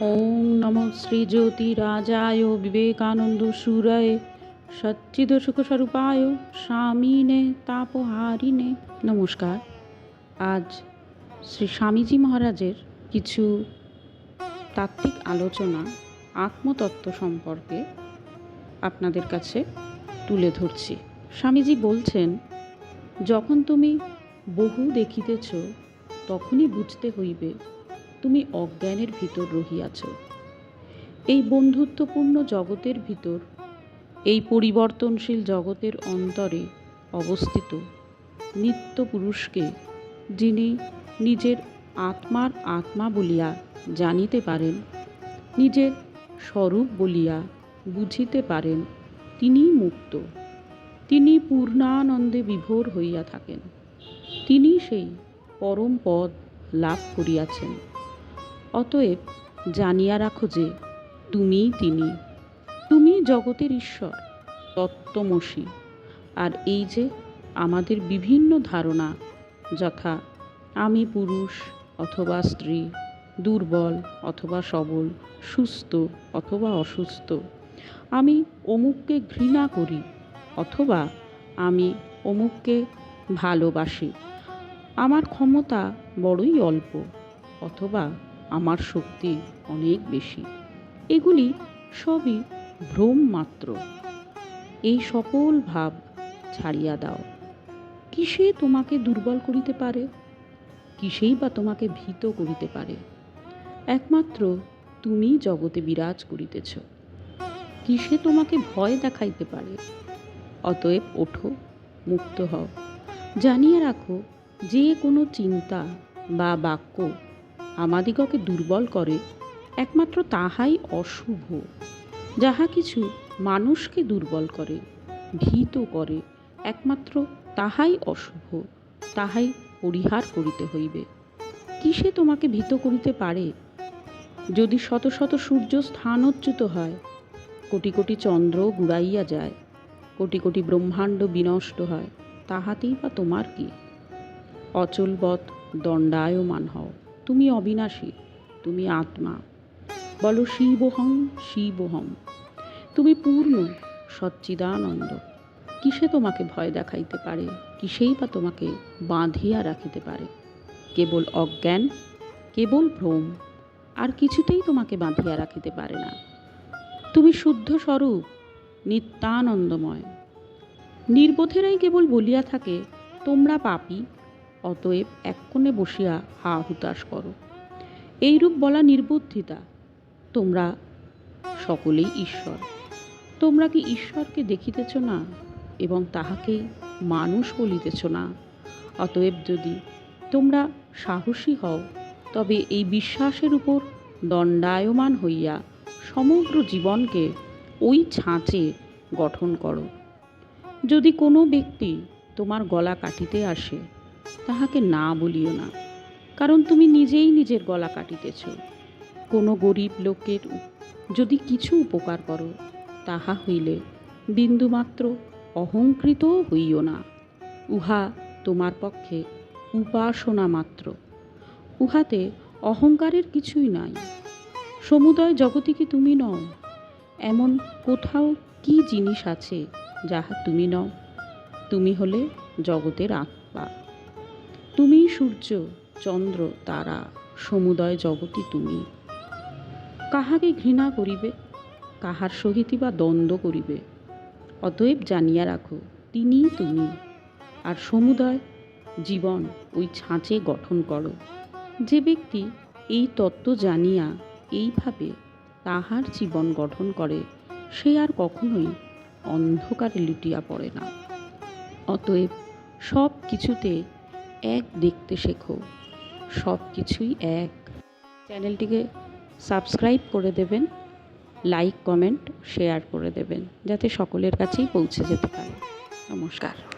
ওং নমো শ্রীজ্যোতিরাজায় বিবেকানন্দ সুরায় সচ্চিদ সুখস্বরূপায় স্বামীনে তাপহারিণে নমস্কার আজ শ্রী স্বামীজি মহারাজের কিছু তাত্ত্বিক আলোচনা, আত্মতত্ত্ব সম্পর্কে আপনাদের কাছে তুলে ধরছি। স্বামীজি বলছেন, যখন তুমি বহু দেখিতেছ, তখনই বুঝতে হইবে তুমি অজ্ঞানের ভিতর রহিয়াছ। এই বন্ধুত্বপূর্ণ জগতের ভিতর, এই পরিবর্তনশীল জগতের অন্তরে অবস্থিত নিত্য পুরুষকে যিনি নিজের আত্মার আত্মা বলিয়া জানিতে পারেন, নিজের স্বরূপ বলিয়া বুঝিতে পারেন, তিনিই মুক্ত। তিনি পূর্ণানন্দে বিভোর হইয়া থাকেন। তিনি সেই পরম পদ লাভ করিয়াছেন। অতএব জানিয়া রাখো যে তুমিই তিনি। তুমি জগতের ঈশ্বর, তত্ত্বমসী। আর এই যে আমাদের বিভিন্ন ধারণা, যথা আমি পুরুষ অথবা স্ত্রী, দুর্বল অথবা সবল, সুস্থ অথবা অসুস্থ, আমি অমুককে ঘৃণা করি অথবা আমি অমুককে ভালোবাসি, আমার ক্ষমতা বড়ই অল্প অথবা আমার শক্তি অনেক বেশি। এগুলি সবই ভ্রম মাত্র এই সকল ভাব ছাড়িয়া দাও। কিসে তোমাকে দুর্বল করিতে পারে? কিসেই বা তোমাকে ভীত করিতে পারে? একমাত্র তুমি জগতে বিরাজ করিতেছ। কিসে তোমাকে ভয় দেখাইতে পারে? অতএব ওঠো, মুক্ত হও। জানিয়ে রাখো, যে কোনো চিন্তা বা বাক্য আমাদিগকে দুর্বল করে, একমাত্র তাহাই অশুভ। যাহা কিছু মানুষকে দুর্বল করে, ভীত করে, একমাত্র তাহাই অশুভ, তাহাই পরিহার করিতে হইবে। কিসে তোমাকে ভীত করিতে পারে? যদি শত শত সূর্য স্থানচ্যুত হয়, কোটি কোটি চন্দ্র গুড়াইয়া যায়, কোটি কোটি ব্রহ্মাণ্ড বিনষ্ট হয়, তাহাতেই বা তোমার কি? অচলবৎ দণ্ডায়মান হও। তুমি অবিনাশী, তুমি আত্মা। বলো শিবহং শিবহং তুমি পূর্ণ, সচ্চিদানন্দ। কিসে তোমাকে ভয় দেখাইতে পারে? কিসেই বা তোমাকে বাঁধিয়া রাখিতে পারে? কেবল অজ্ঞান, কেবল ভ্রম, আর কিছুতেই তোমাকে বাঁধিয়া রাখিতে পারে না। তুমি শুদ্ধ স্বরূপ, নিত্যানন্দময়। নির্বোধেরাই কেবল বলিয়া থাকে, তোমরা পাপী অতএব এক কোণে বসিয়া হা হুতাশ করো। এইরূপ বলা নির্বুদ্ধিতা। তোমরা সকলেই ঈশ্বর। তোমরা কি ঈশ্বরকে দেখিতেছ না এবং তাহাকেই মানুষ বলিতেছ না? অতএব যদি তোমরা সাহসী হও, তবে এই বিশ্বাসের উপর দণ্ডায়মান হইয়া সমগ্র জীবনকে ওই ছাঁচে গঠন করো। যদি কোনো ব্যক্তি তোমার গলা কাটিতে আসে তাহাকে না বলিও না, কারণ তুমি নিজেই নিজের গলা কাটিতেছ। কোনো গরিব লোকের যদি কিছু উপকার করো, তাহা হইলে বিন্দুমাত্র অহংকৃত হইও না। উহা তোমার পক্ষে উপাসনা মাত্র। উহাতে অহংকারের কিছুই নাই। সমুদয় জগতে কি তুমি নও? এমন কোথাও কি জিনিস আছে যাহা তুমি নও? তুমি হলে জগতের আত্মা। তুমি সূর্য, চন্দ্র, তারা, সমুদয় জগতই তুমি। কাহাকে ঘৃণা করিবে, কাহার সহিতই বা দ্বন্দ্ব করিবে? অতএব জানিয়া রাখো, তিনিই তুমি। আর সমুদয় জীবন ওই ছাঁচে গঠন করো। যে ব্যক্তি এই তত্ত্ব জানিয়া এইভাবে তাহার জীবন গঠন করে, সে আর কখনোই অন্ধকারে লুটিয়া পড়ে না। অতএব সব কিছুতে এক দেখতে শেখো। সব কিছুই এক। চ্যানেলটিকে সাবস্ক্রাইব করে দেবেন, লাইক, কমেন্ট, শেয়ার করে দেবেন, যাতে সকলের কাছেই পৌঁছে যেতে পারে। নমস্কার।